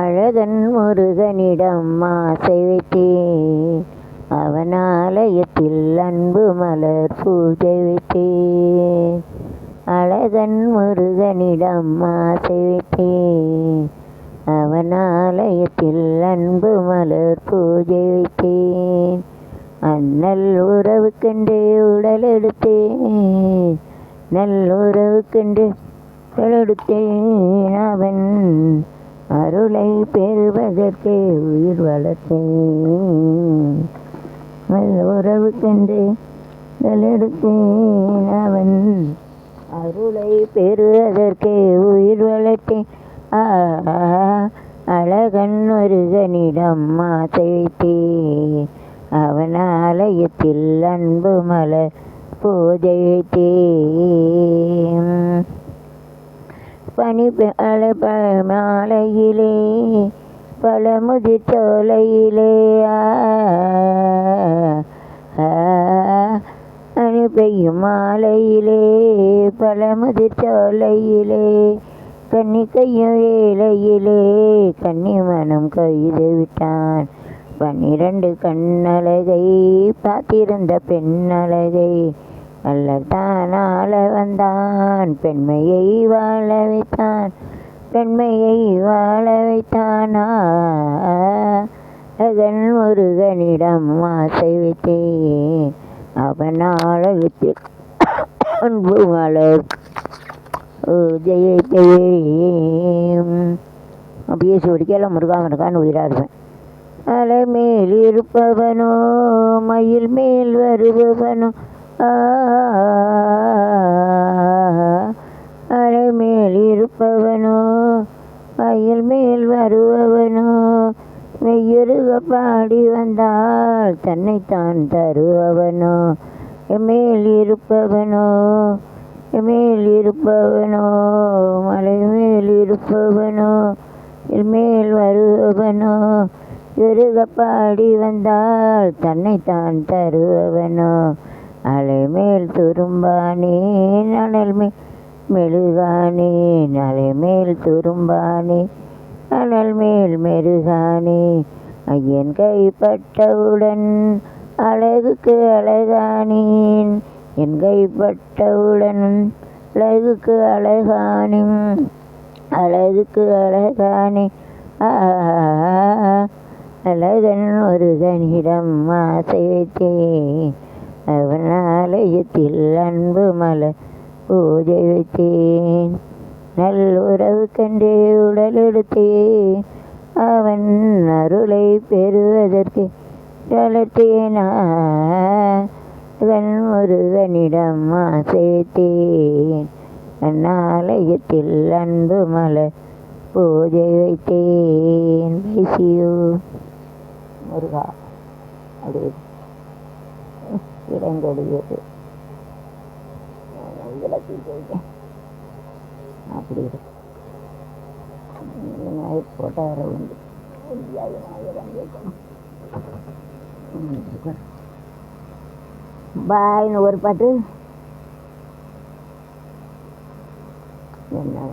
அழகன் முருகனிடம் ஆசை வைத்தேன். அவன் ஆலயத்தில் அன்பு மலர் பூஜை வைத்தேன். அழகன் முருகனிடம் ஆசை வைத்தேன். அவன் ஆலயத்தில் அன்பு மலர் பூஜை வைத்தேன். அண்ணல் உறவுக்கென்று உடல் எடுத்தேன். நல்லுறவுக்கென்று உடல் எடுத்தேன். அவன் அருளை பெறுவதற்கே உயிர் வளர்த்தேன் உறவு உடல் எடுத்தேன் அவன். அருளை பெறுவதற்கே உயிர் வளர்த்தேன் அழகன் ஒருகனிடம் ஆசை அவன் ஆலயத்தில் அன்பு மலர் பூஜை பனி அலை மாலையிலே பழமுதி தோலையிலே அணி பெய்யும் மாலையிலே பழமுதி தோலையிலே கன்னி கையும் வேலையிலே கன்னி மனம் கைது விட்டான். பன்னிரண்டு கண்ணழகை பார்த்திருந்த பெண்ணழகை அல்லத்தான் ஆள வந்தான். பெண்மையை வாழ வைத்தான். பெண்மையை வாழ வைத்தானா? அகன் முருகனிடம் ஆசை வைத்தேன். அவன் வித்து அன்பு மலர் ஜெயத்தே அப்படியே சொல்லிக்கலாம் முருகா முருகான்னு உயிராக இருப்பேன். அலை மேல் இருப்பவனோ மயில் மேல் வருபவனோ அலை மேல் இருப்பவனோ வயல் மேல் வருபவனோ மெய்யுருக பாடி வந்தால் தன்னைத்தான் தருபவனோ மேல் இருப்பவனோ மேல் இருப்பவனோ மலை மேல் இருப்பவனோ மேல் வருபவனோ இருக பாடி வந்தால் தன்னைத்தான் தருபவனோ. அலைமேல் துரும்பானே அனல் மேல் மெழுகானே அலைமேல் துரும்பானே அனல் மேல் மெருகானே. ஐயன் கைப்பட்டவுடன் அழகுக்கு அழகானேன். என் கைப்பட்டவுடன் அழகுக்கு அழகானேன். அழகுக்கு அழகானே. அழகன் ஒருகனிடம் ஆசை வைத்தேன். அவனாலயத்தில் அன்பு மலர் பூஜை வைத்தேன் நல்லுறவு கண்டே உடல் எடுத்தேன். அவன் அருளை பெறுவதற்கு வளர்த்தேனா அவன் முருகனிடம் ஆசை வைத்தேன் அன்பு மலர் பூஜை வைத்தேன் பேசியோ. முருகா அப்படி இடங்கொடியது விளக்கி போயிட்டேன். அப்படி இருக்கு. நைட் போட்டால் வர உண்டு பாய்னு ஒரு பாட்டு. என்ன